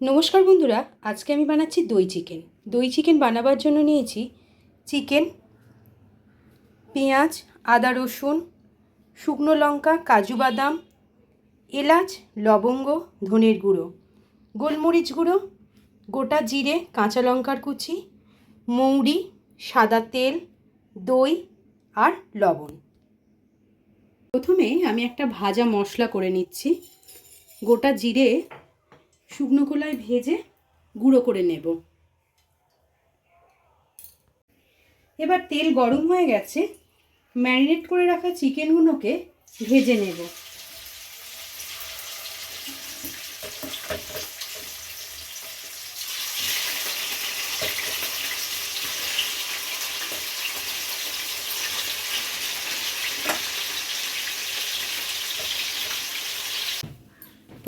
নমস্কার বন্ধুরা, আজকে আমি বানাচ্ছি দই চিকেন। দই চিকেন বানাবার জন্য নিয়েছি চিকেন, পেঁয়াজ, আদা রসুন, শুকনো লঙ্কা, কাজু বাদাম, এলাচ, লবঙ্গ, ধনের গুঁড়ো, গোলমরিচ গুঁড়ো, গোটা জিরে, কাঁচা লঙ্কার কুচি, মৌরি, সাদা তেল, দই আর লবণ। প্রথমে আমি একটা ভাজা মশলা করে নিচ্ছি। গোটা জিরে শুকনো কলায় ভেজে গুঁড়ো করে নেব। এবার তেল গরম হয়ে গেছে, ম্যারিনেট করে রাখা চিকেনগুলোকে ভেজে নেব।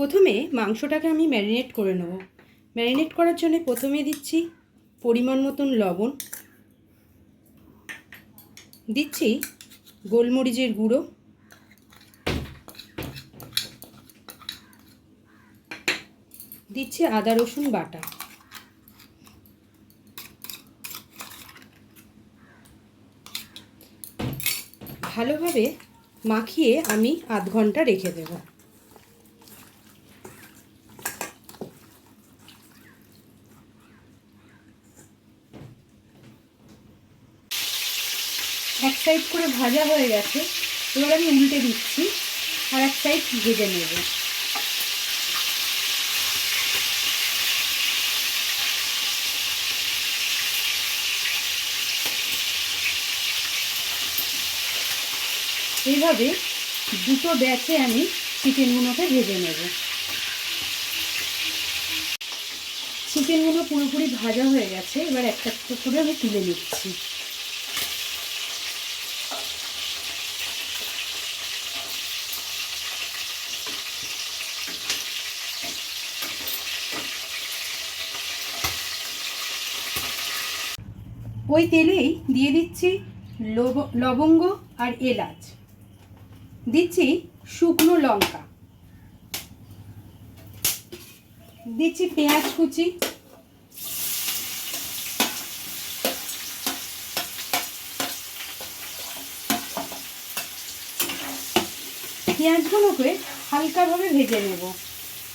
প্রথমে মাংসটাকে আমি ম্যারিনেট করে নেব। ম্যারিনেট করার জন্য প্রথমে দিচ্ছি পরিমাণ মতন লবণ। দিচ্ছি গোলমরিচের গুঁড়ো। দিচ্ছি আদা রসুন বাটা। ভালোভাবে মাখিয়ে আমি আধ ঘণ্টা রেখে দেবো। এক সাইড করে ভাজা হয়ে গেছে, এবার আমি উল্টে দিচ্ছি আর এক সাইড ভেজে নেব। এইভাবে দুটো ব্যাচে আমি চিকেনগুলোকে ভেজে নেব। চিকেনগুলো পুরোপুরি ভাজা হয়ে গেছে, এবার একটা একটা করে আমি তুলে নিচ্ছি। ওই তেলেই দিয়ে দিচ্ছি লব- লবঙ্গ আর এলাচ। দিচ্ছি শুকনো লঙ্কা। দিচ্ছি পেঁয়াজ কুচি। পেঁয়াজগুলোকে হালকাভাবে ভেজে নেব,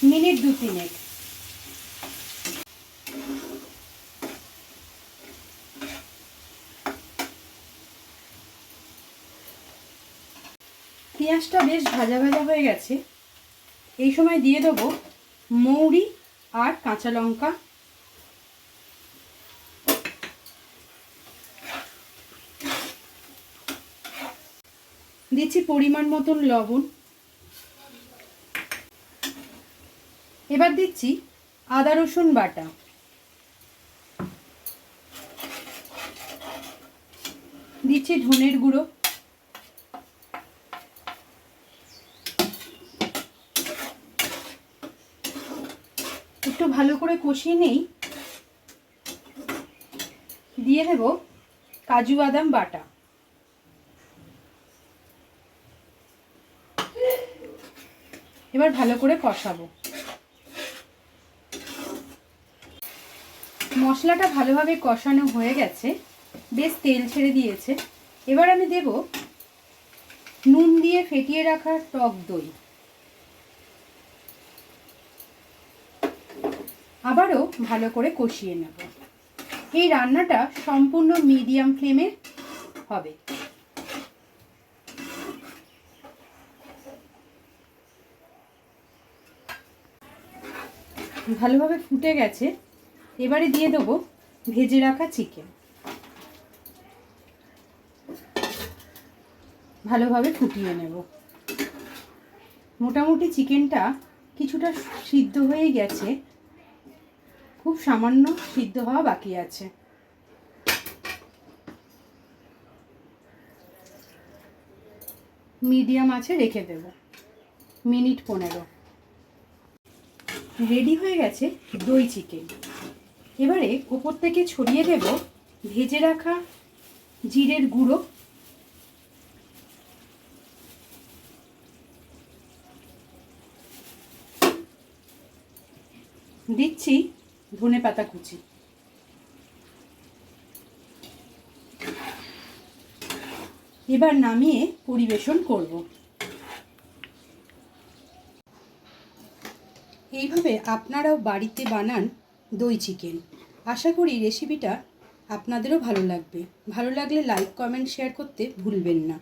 মিনিট দু তিনেক। পেঁয়াজটা বেশ ভাজা ভাজা হয়ে গেছে। এই সময় দিয়ে দেবো মৌরি আর কাঁচা লঙ্কা। দিচ্ছি পরিমাণ মতন লবণ। এবার দিচ্ছি আদা রসুন বাটা। দিচ্ছি ধনের গুঁড়ো একটু ভালো করে কষিয়ে নেই। দিয়ে দেব কাজু বাদাম বাটা। এবার ভালো করে কষাবো। মশলাটা ভালোভাবে কষানো হয়ে গেছে। বেশ তেল ছেড়ে দিয়েছে। এবার আমি দেব নুন দিয়ে ফেটিয়ে রাখা টক দই। আবারও ভালো করে কষিয়ে নেব। এই রান্নাটা সম্পূর্ণ মিডিয়াম ফ্লেমে হবে। ভালোভাবে ফুটে গেছে। এবারে দিয়ে দেবো ভেজে রাখা চিকেন। ভালোভাবে ফুটিয়ে নেব। মোটামুটি চিকেনটা কিছুটা সিদ্ধ হয়ে গেছে। খুব সামান্য সিদ্ধ হওয়া বাকি আছে। মিডিয়াম আছে, রেখে দেব। মিনিট পনেরো। রেডি হয়ে গেছে দই চিকেন। এবারে ওপর থেকে ছড়িয়ে দেব ভেজে রাখা জিরের গুঁড়ো। দিচ্ছি ধনে পাতা কুচি। এবার নামিয়ে পরিবেশন করব। এইভাবে আপনারাও বাড়িতে বানান দই চিকেন। আশা করি রেসিপিটা আপনাদেরও ভালো লাগবে। ভালো লাগলে লাইক কমেন্ট শেয়ার করতে ভুলবেন না।